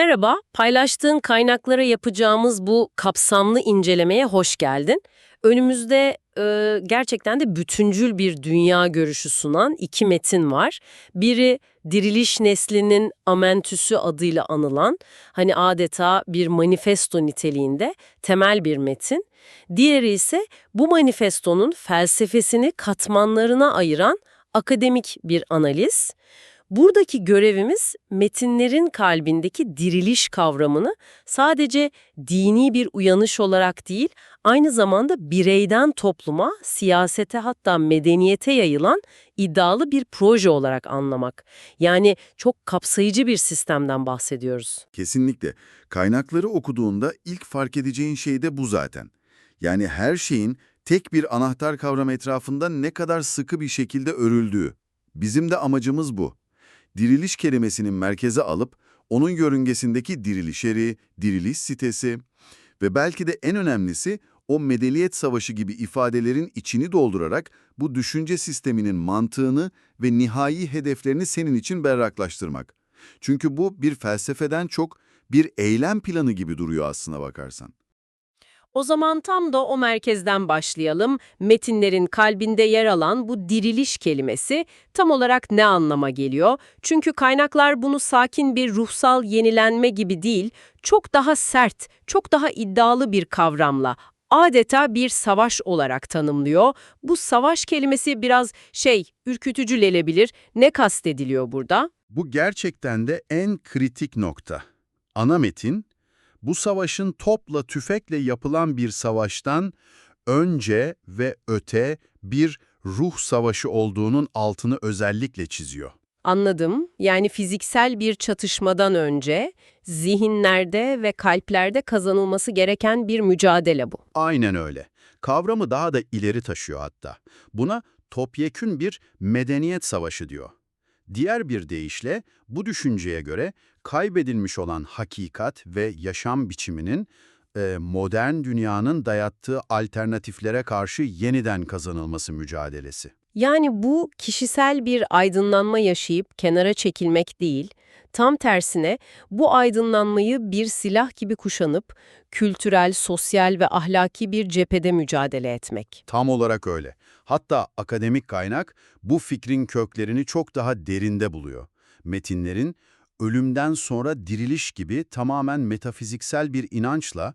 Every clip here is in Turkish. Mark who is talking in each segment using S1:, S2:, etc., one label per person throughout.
S1: Merhaba, paylaştığın kaynaklara yapacağımız bu kapsamlı incelemeye hoş geldin. Önümüzde e, gerçekten de bütüncül bir dünya görüşü sunan iki metin var. Biri Diriliş Nesli'nin Amentüsü adıyla anılan, hani adeta bir manifesto niteliğinde temel bir metin. Diğeri ise bu manifestonun felsefesini katmanlarına ayıran akademik bir analiz. Buradaki görevimiz metinlerin kalbindeki diriliş kavramını sadece dini bir uyanış olarak değil, aynı zamanda bireyden topluma, siyasete hatta medeniyete yayılan iddialı bir proje olarak anlamak. Yani çok kapsayıcı bir sistemden bahsediyoruz.
S2: Kesinlikle. Kaynakları okuduğunda ilk fark edeceğin şey de bu zaten. Yani her şeyin tek bir anahtar kavram etrafında ne kadar sıkı bir şekilde örüldüğü. Bizim de amacımız bu. Diriliş kelimesinin merkeze alıp onun yörüngesindeki diriliş eri, diriliş sitesi ve belki de en önemlisi o medeniyet savaşı gibi ifadelerin içini doldurarak bu düşünce sisteminin mantığını ve nihai hedeflerini senin için berraklaştırmak. Çünkü bu bir felsefeden çok bir eylem planı gibi duruyor aslına bakarsan.
S1: O zaman tam da o merkezden başlayalım. Metinlerin kalbinde yer alan bu diriliş kelimesi tam olarak ne anlama geliyor? Çünkü kaynaklar bunu sakin bir ruhsal yenilenme gibi değil, çok daha sert, çok daha iddialı bir kavramla, adeta bir savaş olarak tanımlıyor. Bu savaş kelimesi biraz şey, ürkütücü gelebilir. Ne kastediliyor burada?
S3: Bu gerçekten de en kritik nokta. Ana metin, bu savaşın topla tüfekle yapılan bir savaştan önce ve öte bir ruh savaşı olduğunun altını özellikle çiziyor.
S1: Anladım. Yani fiziksel bir çatışmadan önce zihinlerde ve kalplerde kazanılması gereken bir mücadele bu.
S3: Aynen öyle. Kavramı daha da ileri taşıyor hatta. Buna topyekün bir medeniyet savaşı diyor. Diğer bir deyişle bu düşünceye göre kaybedilmiş olan hakikat ve yaşam biçiminin e, modern dünyanın dayattığı alternatiflere karşı yeniden kazanılması mücadelesi.
S1: Yani bu kişisel bir aydınlanma yaşayıp kenara çekilmek değil, tam tersine bu aydınlanmayı bir silah gibi kuşanıp kültürel, sosyal ve ahlaki bir cephede mücadele etmek.
S3: Tam olarak öyle. Hatta akademik kaynak bu fikrin köklerini çok daha derinde buluyor. Metinlerin ölümden sonra diriliş gibi tamamen metafiziksel bir inançla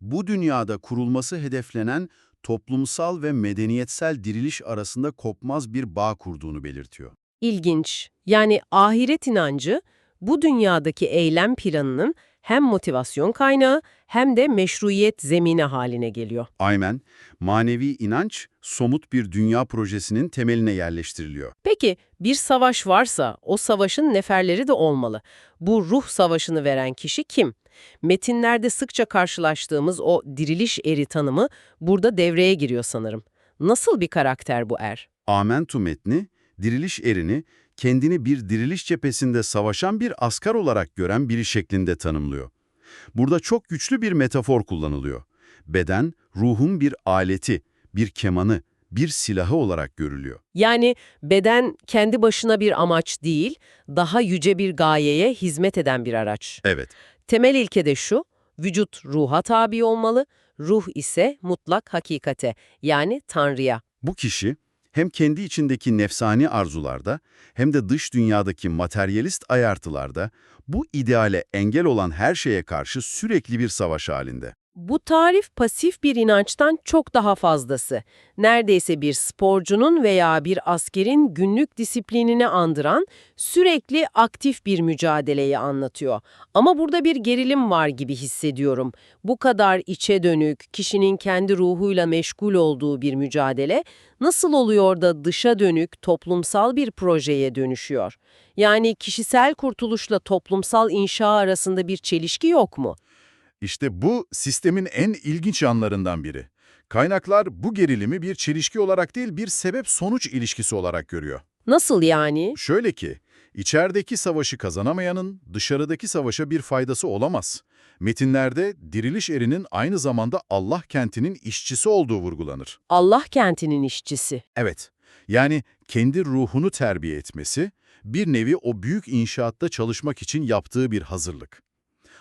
S3: bu dünyada kurulması hedeflenen toplumsal ve medeniyetsel diriliş arasında kopmaz bir bağ kurduğunu belirtiyor.
S1: İlginç. Yani ahiret inancı bu dünyadaki eylem planının hem motivasyon kaynağı hem de meşruiyet zemini haline geliyor.
S3: Aynen, manevi inanç somut bir dünya projesinin temeline yerleştiriliyor.
S1: Peki bir savaş varsa o savaşın neferleri de olmalı. Bu ruh savaşını veren kişi kim? Metinlerde sıkça karşılaştığımız o diriliş eri tanımı burada devreye giriyor sanırım. Nasıl bir karakter bu er?
S3: Amentu metni, diriliş erini kendini bir diriliş cephesinde savaşan bir asker olarak gören biri şeklinde tanımlıyor. Burada çok güçlü bir metafor kullanılıyor. Beden, ruhun bir aleti, bir kemanı, bir silahı olarak görülüyor.
S1: Yani beden kendi başına bir amaç değil, daha yüce bir gayeye hizmet eden bir araç.
S3: Evet,
S1: Temel ilke de şu, vücut ruha tabi olmalı, ruh ise mutlak hakikate, yani Tanrı'ya.
S3: bu kişi hem kendi içindeki nefsani arzularda hem de dış dünyadaki materyalist ayartılarda bu ideale engel olan her şeye karşı sürekli bir savaş halinde.
S1: Bu tarif pasif bir inançtan çok daha fazlası. Neredeyse bir sporcunun veya bir askerin günlük disiplinini andıran sürekli aktif bir mücadeleyi anlatıyor. Ama burada bir gerilim var gibi hissediyorum. Bu kadar içe dönük, kişinin kendi ruhuyla meşgul olduğu bir mücadele nasıl oluyor da dışa dönük toplumsal bir projeye dönüşüyor? Yani kişisel kurtuluşla toplumsal inşa arasında bir çelişki yok mu?
S4: İşte bu sistemin en ilginç yanlarından biri. Kaynaklar bu gerilimi bir çelişki olarak değil bir sebep-sonuç ilişkisi olarak görüyor.
S1: Nasıl yani?
S4: Şöyle ki, içerideki savaşı kazanamayanın dışarıdaki savaşa bir faydası olamaz. Metinlerde diriliş erinin aynı zamanda Allah kentinin işçisi olduğu vurgulanır.
S1: Allah kentinin işçisi.
S4: Evet, yani kendi ruhunu terbiye etmesi, bir nevi o büyük inşaatta çalışmak için yaptığı bir hazırlık.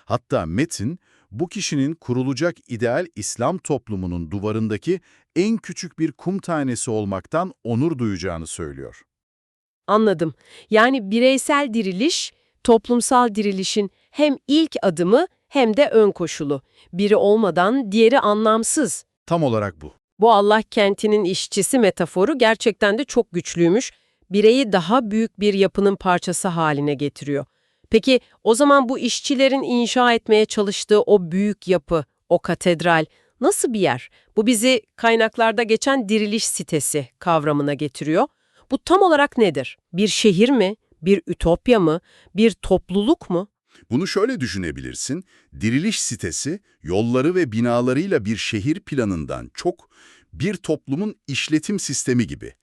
S4: Hatta metin, bu kişinin kurulacak ideal İslam toplumunun duvarındaki en küçük bir kum tanesi olmaktan onur duyacağını söylüyor.
S1: Anladım. Yani bireysel diriliş, toplumsal dirilişin hem ilk adımı hem de ön koşulu. Biri olmadan diğeri anlamsız.
S4: Tam olarak bu.
S1: Bu Allah kentinin işçisi metaforu gerçekten de çok güçlüymüş. Bireyi daha büyük bir yapının parçası haline getiriyor. Peki o zaman bu işçilerin inşa etmeye çalıştığı o büyük yapı, o katedral nasıl bir yer? Bu bizi kaynaklarda geçen diriliş sitesi kavramına getiriyor. Bu tam olarak nedir? Bir şehir mi? Bir ütopya mı? Bir topluluk mu?
S2: Bunu şöyle düşünebilirsin. Diriliş sitesi, yolları ve binalarıyla bir şehir planından çok bir toplumun işletim sistemi gibi.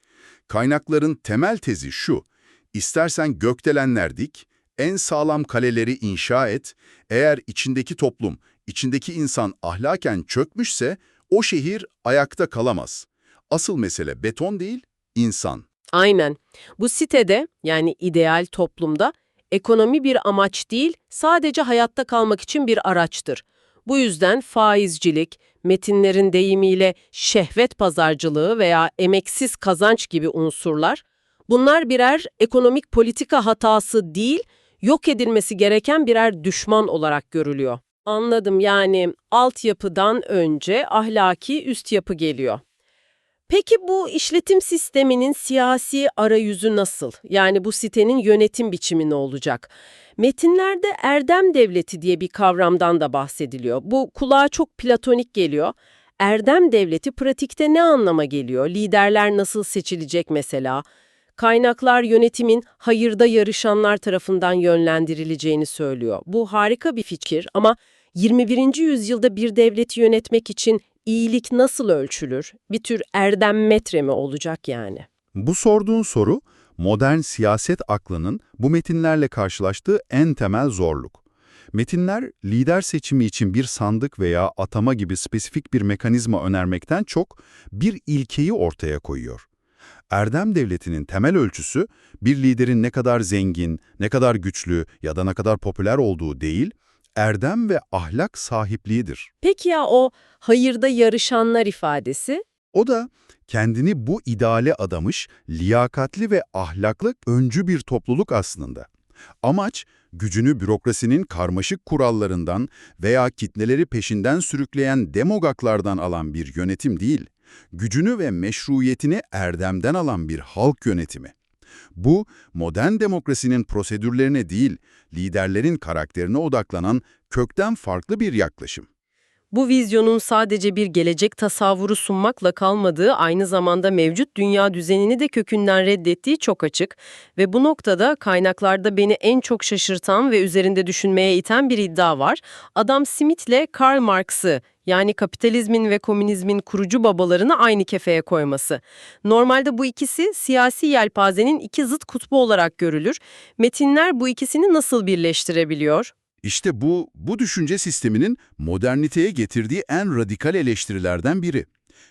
S2: Kaynakların temel tezi şu, istersen gökdelenler dik, en sağlam kaleleri inşa et, eğer içindeki toplum, içindeki insan ahlaken çökmüşse o şehir ayakta kalamaz. Asıl mesele beton değil, insan.
S1: Aynen. Bu sitede yani ideal toplumda ekonomi bir amaç değil, sadece hayatta kalmak için bir araçtır. Bu yüzden faizcilik, metinlerin deyimiyle şehvet pazarcılığı veya emeksiz kazanç gibi unsurlar, bunlar birer ekonomik politika hatası değil, yok edilmesi gereken birer düşman olarak görülüyor. Anladım yani altyapıdan önce ahlaki üst yapı geliyor. Peki bu işletim sisteminin siyasi arayüzü nasıl? Yani bu sitenin yönetim biçimi ne olacak? Metinlerde erdem devleti diye bir kavramdan da bahsediliyor. Bu kulağa çok platonik geliyor. Erdem devleti pratikte ne anlama geliyor? Liderler nasıl seçilecek mesela? Kaynaklar yönetimin hayırda yarışanlar tarafından yönlendirileceğini söylüyor. Bu harika bir fikir ama 21. yüzyılda bir devleti yönetmek için iyilik nasıl ölçülür? Bir tür erdem metre mi olacak yani?
S3: Bu sorduğun soru, modern siyaset aklının bu metinlerle karşılaştığı en temel zorluk. Metinler, lider seçimi için bir sandık veya atama gibi spesifik bir mekanizma önermekten çok bir ilkeyi ortaya koyuyor. Erdem devletinin temel ölçüsü, bir liderin ne kadar zengin, ne kadar güçlü ya da ne kadar popüler olduğu değil, erdem ve ahlak sahipliğidir.
S1: Peki ya o hayırda yarışanlar ifadesi?
S3: O da kendini bu ideale adamış, liyakatli ve ahlaklı öncü bir topluluk aslında. Amaç, gücünü bürokrasinin karmaşık kurallarından veya kitleleri peşinden sürükleyen demogaklardan alan bir yönetim değil, gücünü ve meşruiyetini erdemden alan bir halk yönetimi. Bu, modern demokrasinin prosedürlerine değil, liderlerin karakterine odaklanan kökten farklı bir yaklaşım.
S1: Bu vizyonun sadece bir gelecek tasavvuru sunmakla kalmadığı aynı zamanda mevcut dünya düzenini de kökünden reddettiği çok açık ve bu noktada kaynaklarda beni en çok şaşırtan ve üzerinde düşünmeye iten bir iddia var. Adam Smith'le Karl Marx'ı yani kapitalizmin ve komünizmin kurucu babalarını aynı kefeye koyması. Normalde bu ikisi siyasi yelpazenin iki zıt kutbu olarak görülür. Metinler bu ikisini nasıl birleştirebiliyor?
S3: İşte bu, bu düşünce sisteminin moderniteye getirdiği en radikal eleştirilerden biri.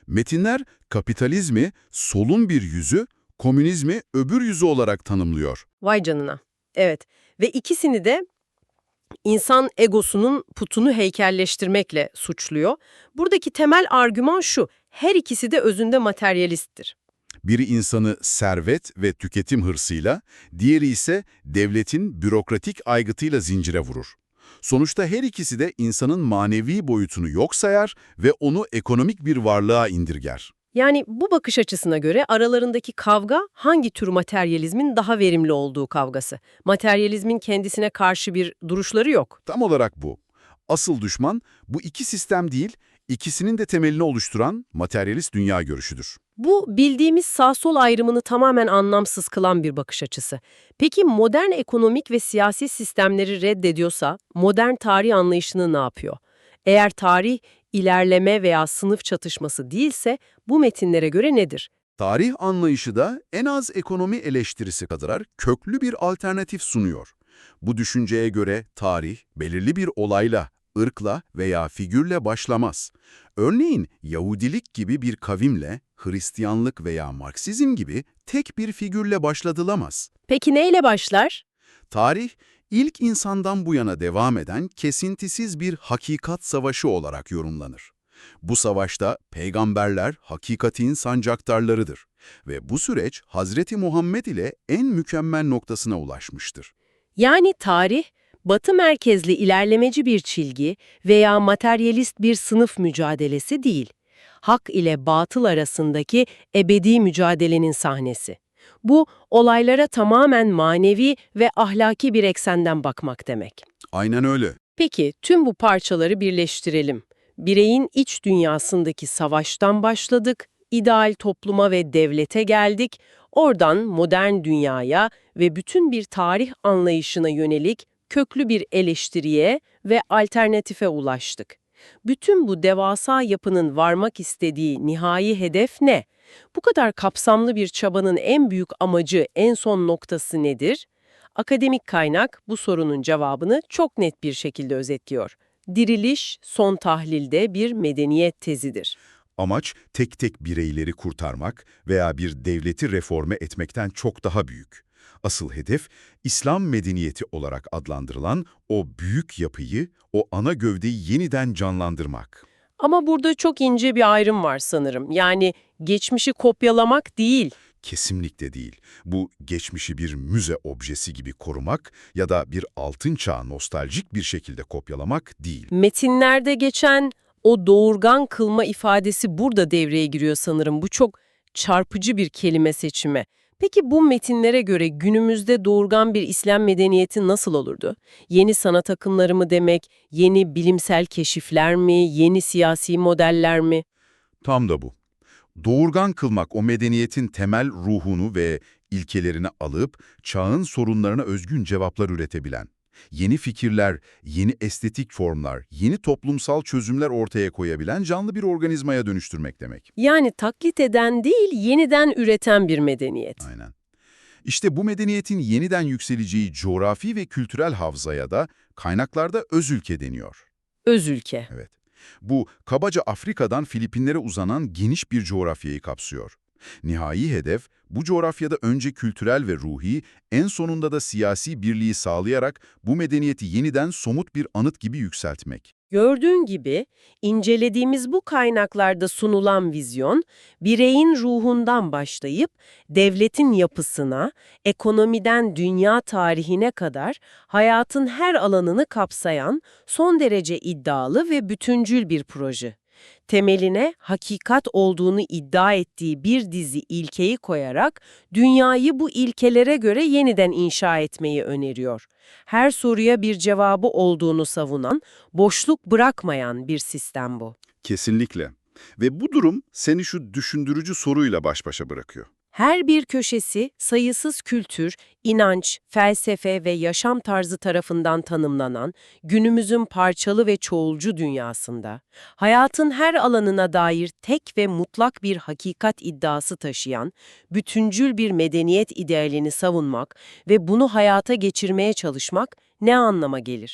S3: Metinler kapitalizmi solun bir yüzü, komünizmi öbür yüzü olarak tanımlıyor.
S1: Vay canına. Evet ve ikisini de insan egosunun putunu heykelleştirmekle suçluyor. Buradaki temel argüman şu, her ikisi de özünde materyalisttir.
S3: Biri insanı servet ve tüketim hırsıyla, diğeri ise devletin bürokratik aygıtıyla zincire vurur. Sonuçta her ikisi de insanın manevi boyutunu yok sayar ve onu ekonomik bir varlığa indirger.
S1: Yani bu bakış açısına göre aralarındaki kavga hangi tür materyalizmin daha verimli olduğu kavgası. Materyalizmin kendisine karşı bir duruşları yok.
S3: Tam olarak bu. Asıl düşman bu iki sistem değil, ikisinin de temelini oluşturan materyalist dünya görüşüdür.
S1: Bu bildiğimiz sağ-sol ayrımını tamamen anlamsız kılan bir bakış açısı. Peki modern ekonomik ve siyasi sistemleri reddediyorsa modern tarih anlayışını ne yapıyor? Eğer tarih ilerleme veya sınıf çatışması değilse bu metinlere göre nedir?
S3: Tarih anlayışı da en az ekonomi eleştirisi kadar köklü bir alternatif sunuyor. Bu düşünceye göre tarih belirli bir olayla, ırkla veya figürle başlamaz. Örneğin Yahudilik gibi bir kavimle, Hristiyanlık veya Marksizm gibi tek bir figürle başlatılamaz.
S1: Peki neyle başlar?
S3: Tarih,
S5: ilk insandan bu yana devam eden kesintisiz bir hakikat savaşı olarak yorumlanır. Bu savaşta peygamberler hakikatin sancaktarlarıdır ve bu süreç Hazreti Muhammed ile en mükemmel noktasına ulaşmıştır.
S1: Yani tarih, batı merkezli ilerlemeci bir çilgi veya materyalist bir sınıf mücadelesi değil. Hak ile batıl arasındaki ebedi mücadelenin sahnesi. Bu, olaylara tamamen manevi ve ahlaki bir eksenden bakmak demek.
S5: Aynen öyle.
S1: Peki, tüm bu parçaları birleştirelim. Bireyin iç dünyasındaki savaştan başladık, ideal topluma ve devlete geldik, oradan modern dünyaya ve bütün bir tarih anlayışına yönelik köklü bir eleştiriye ve alternatife ulaştık. Bütün bu devasa yapının varmak istediği nihai hedef ne? Bu kadar kapsamlı bir çabanın en büyük amacı, en son noktası nedir? Akademik kaynak bu sorunun cevabını çok net bir şekilde özetliyor. Diriliş, son tahlilde bir medeniyet tezidir.
S3: Amaç tek tek bireyleri kurtarmak veya bir devleti reforme etmekten çok daha büyük. Asıl hedef, İslam medeniyeti olarak adlandırılan o büyük yapıyı, o ana gövdeyi yeniden canlandırmak.
S1: Ama burada çok ince bir ayrım var sanırım. Yani geçmişi kopyalamak değil.
S3: Kesinlikle değil. Bu geçmişi bir müze objesi gibi korumak ya da bir altın çağ nostaljik bir şekilde kopyalamak değil.
S1: Metinlerde geçen o doğurgan kılma ifadesi burada devreye giriyor sanırım. Bu çok çarpıcı bir kelime seçimi. Peki bu metinlere göre günümüzde doğurgan bir İslam medeniyeti nasıl olurdu? Yeni sanat akımları mı demek, yeni bilimsel keşifler mi, yeni siyasi modeller mi?
S3: Tam da bu. Doğurgan kılmak o medeniyetin temel ruhunu ve ilkelerini alıp çağın sorunlarına özgün cevaplar üretebilen, yeni fikirler, yeni estetik formlar, yeni toplumsal çözümler ortaya koyabilen canlı bir organizmaya dönüştürmek demek.
S1: Yani taklit eden değil, yeniden üreten bir medeniyet.
S3: Aynen. İşte bu medeniyetin yeniden yükseleceği coğrafi ve kültürel havzaya da kaynaklarda öz ülke deniyor.
S1: Öz ülke.
S3: Evet. Bu kabaca Afrika'dan Filipinlere uzanan geniş bir coğrafyayı kapsıyor. Nihai hedef bu coğrafyada önce kültürel ve ruhi, en sonunda da siyasi birliği sağlayarak bu medeniyeti yeniden somut bir anıt gibi yükseltmek.
S1: Gördüğün gibi incelediğimiz bu kaynaklarda sunulan vizyon, bireyin ruhundan başlayıp devletin yapısına, ekonomiden dünya tarihine kadar hayatın her alanını kapsayan son derece iddialı ve bütüncül bir proje. Temeline hakikat olduğunu iddia ettiği bir dizi ilkeyi koyarak dünyayı bu ilkelere göre yeniden inşa etmeyi öneriyor. Her soruya bir cevabı olduğunu savunan, boşluk bırakmayan bir sistem bu.
S3: Kesinlikle. Ve bu durum seni şu düşündürücü soruyla baş başa bırakıyor.
S1: Her bir köşesi sayısız kültür, inanç, felsefe ve yaşam tarzı tarafından tanımlanan günümüzün parçalı ve çoğulcu dünyasında, hayatın her alanına dair tek ve mutlak bir hakikat iddiası taşıyan, bütüncül bir medeniyet idealini savunmak ve bunu hayata geçirmeye çalışmak ne anlama gelir?